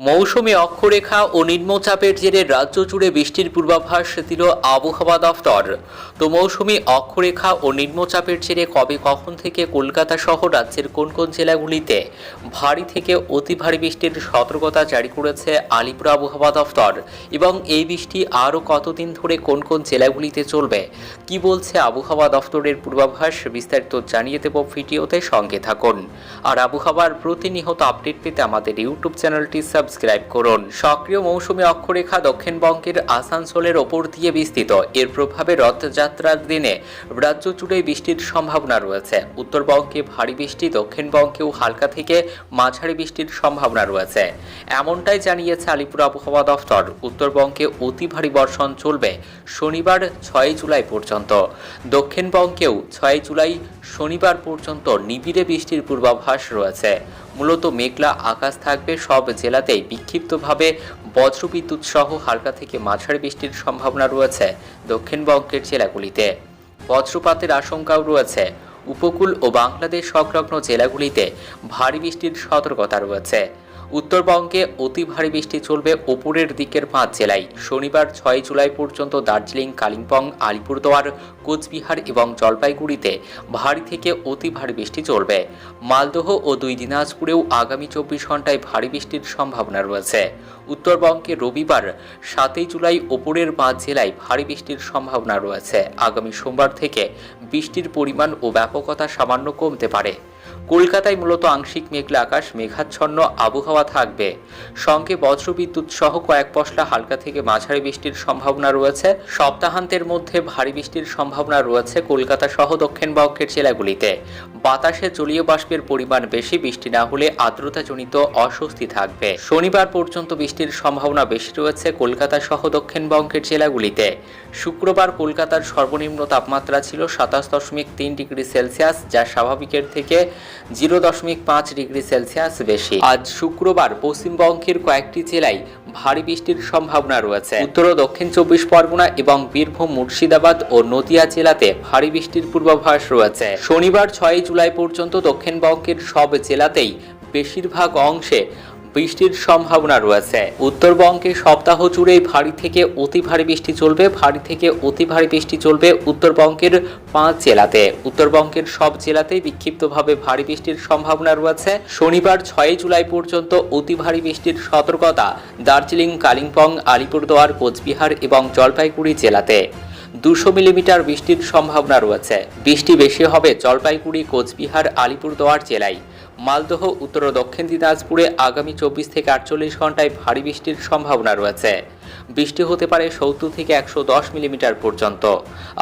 মৌসুমী অক্ষরেখা ও নিম্নচাপের জেরে রাজ্য জুড়ে বৃষ্টির পূর্বাভাস দিল আবহাওয়া দফতর। তো মৌসুমি অক্ষরেখা ও নিম্নচাপের জেরে কবে কখন থেকে কলকাতা সহ রাজ্যের কোন কোন জেলাগুলিতে ভারী থেকে অতি ভারী বৃষ্টির সতর্কতা জারি করেছে আলিপুর আবহাওয়া দফতর? এবং এই বৃষ্টি আরও কতদিন ধরে কোন কোন জেলাগুলিতে চলবে? কি বলছে আবহাওয়া দফতরের পূর্বাভাস? বিস্তারিত জানিয়ে দেব ভিডিওতে সঙ্গে থাকুন। আর আবহাওয়ার প্রতিনিয়ত আপডেট পেতে আমাদের ইউটিউব চ্যানেলটি সাবস্ক্রাইব করুন। সক্রিয় মৌসুমী অক্ষরেখা দক্ষিণবঙ্গের আসানসোলের ওপর দিয়ে বিস্তৃত। এর প্রভাবে রথযাত্রার দিনে রাজ্য জুড়ে বৃষ্টির সম্ভাবনা রয়েছে। উত্তরবঙ্গে ভারী বৃষ্টি, দক্ষিণবঙ্গেও হালকা থেকে মাঝারি বৃষ্টির সম্ভাবনা রয়েছে। এমনটাই জানিয়েছে আলিপুর আবহাওয়া দফতর। উত্তরবঙ্গে অতি ভারী বর্ষণ চলবে শনিবার ছয় জুলাই পর্যন্ত। দক্ষিণবঙ্গেও ছয় জুলাই শনিবার পর্যন্ত নিবিড়ে বৃষ্টির পূর্বাভাস রয়েছে। মূলত মেঘলা আকাশ থাকবে। সব জেলাতেই বিক্ষিপ্তভাবে বজ্রবিদ্যুৎ সহ হালকা থেকে মাঝারি বৃষ্টির সম্ভাবনা রয়েছে দক্ষিণবঙ্গের জেলাগুলিতে। বজ্রপাতের আশঙ্কাও রয়েছে। উপকূল ও বাংলাদেশ সংলগ্ন জেলাগুলিতে ভারী বৃষ্টির সতর্কতা রয়েছে। উত্তরবঙ্গে অতি ভারী বৃষ্টি চলবে ওপরের দিকের পাঁচ জেলায়। শনিবার ছয় জুলাই পর্যন্ত দার্জিলিং, কালিম্পং, আলিপুরদুয়ার, কোচবিহার এবং জলপাইগুড়িতে ভারী থেকে অতি ভারী বৃষ্টি চলবে। মালদহ ও দুই দিনাজপুরেও আগামী চব্বিশ ঘন্টায় ভারী বৃষ্টির সম্ভাবনা রয়েছে। উত্তরবঙ্গে রবিবার সাতই জুলাই ওপরের পাঁচ জেলায় ভারী বৃষ্টির সম্ভাবনা রয়েছে। আগামী সোমবার থেকে বৃষ্টির পরিমাণ ও ব্যাপকতা সামান্য কমতে পারে। কলকাতায় মূলত আংশিক মেঘলা আকাশ, মেঘাচ্ছন্ন আবহাওয়া থাকবে। সঙ্গে বজ্রবিদ্যুৎ সহ কয়েক পশলা হালকা থেকে মাঝারি বৃষ্টির সম্ভাবনা রয়েছে। সপ্তাহান্তের মধ্যে ভারী বৃষ্টির সম্ভাবনা রয়েছে কলকাতা সহ দক্ষিণবঙ্গের জেলাগুলিতে। বাতাসে জলীয় বাষ্পের পরিমাণ বেশি, বৃষ্টি না হলে আর্দ্রতাজনিত অস্বস্তি থাকবে। শনিবার পর্যন্ত বৃষ্টির সম্ভাবনা বেশি রয়েছে কলকাতা সহ দক্ষিণবঙ্গের জেলাগুলিতে। শুক্রবার কলকাতার সর্বনিম্ন তাপমাত্রা ছিল সাতাশ দশমিক তিন ডিগ্রি সেলসিয়াস, যা স্বাভাবিকের থেকে জিরো দশমিক পাঁচ ডিগ্রি সেলসিয়াস বেশি। আজ শুক্রবার পশ্চিমবঙ্গের কয়েকটি জেলায় ভারী বৃষ্টির সম্ভাবনা রয়েছে। উত্তর ও দক্ষিণ চব্বিশ পরগনা এবং বীরভূম, মুর্শিদাবাদ ও নদিয়া জেলাতে ভারী বৃষ্টির পূর্বাভাস রয়েছে। শনিবার ছয় জুলাই পর্যন্ত দক্ষিণবঙ্গের সব জেলাতেই বেশিরভাগ অংশে বৃষ্টির সম্ভাবনা রয়েছে। উত্তরবঙ্গে সপ্তাহ জুড়েই ভারী থেকে অতি ভারী বৃষ্টি চলবে। ভারী থেকে অতি ভারী বৃষ্টি চলবে উত্তরবঙ্গের পাঁচ জেলাতে। উত্তরবঙ্গের সব জেলাতেই বিক্ষিপ্তভাবে ভারী বৃষ্টির সম্ভাবনা রয়েছে। শনিবার ছয় জুলাই পর্যন্ত অতি ভারী বৃষ্টির সতর্কতা দার্জিলিং, কালিম্পং, আলিপুরদুয়ার, কোচবিহার এবং জলপাইগুড়ি জেলাতে। দুশো মিলিমিটার বৃষ্টির সম্ভাবনা রয়েছে। বৃষ্টি বেশি হবে জলপাইগুড়ি, কোচবিহার, আলিপুরদুয়ার জেলায়। মালদহ, উত্তর ও দক্ষিণ দিনাজপুরে আগামী চব্বিশ থেকে আটচল্লিশ ঘন্টায় ভারী বৃষ্টির সম্ভাবনা রয়েছে। বৃষ্টি হতে পারে সত্তর থেকে একশো দশ মিলিমিটার পর্যন্ত।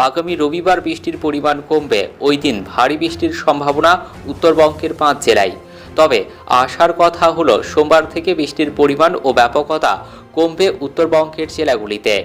আগামী রবিবার বৃষ্টির পরিমাণ কমবে। ওই দিন ভারী বৃষ্টির সম্ভাবনা উত্তরবঙ্গের পাঁচ জেলায়। তবে আসার কথা হলো, সোমবার থেকে বৃষ্টির পরিমাণ ও ব্যাপকতা কমবে উত্তরবঙ্গের জেলাগুলিতে।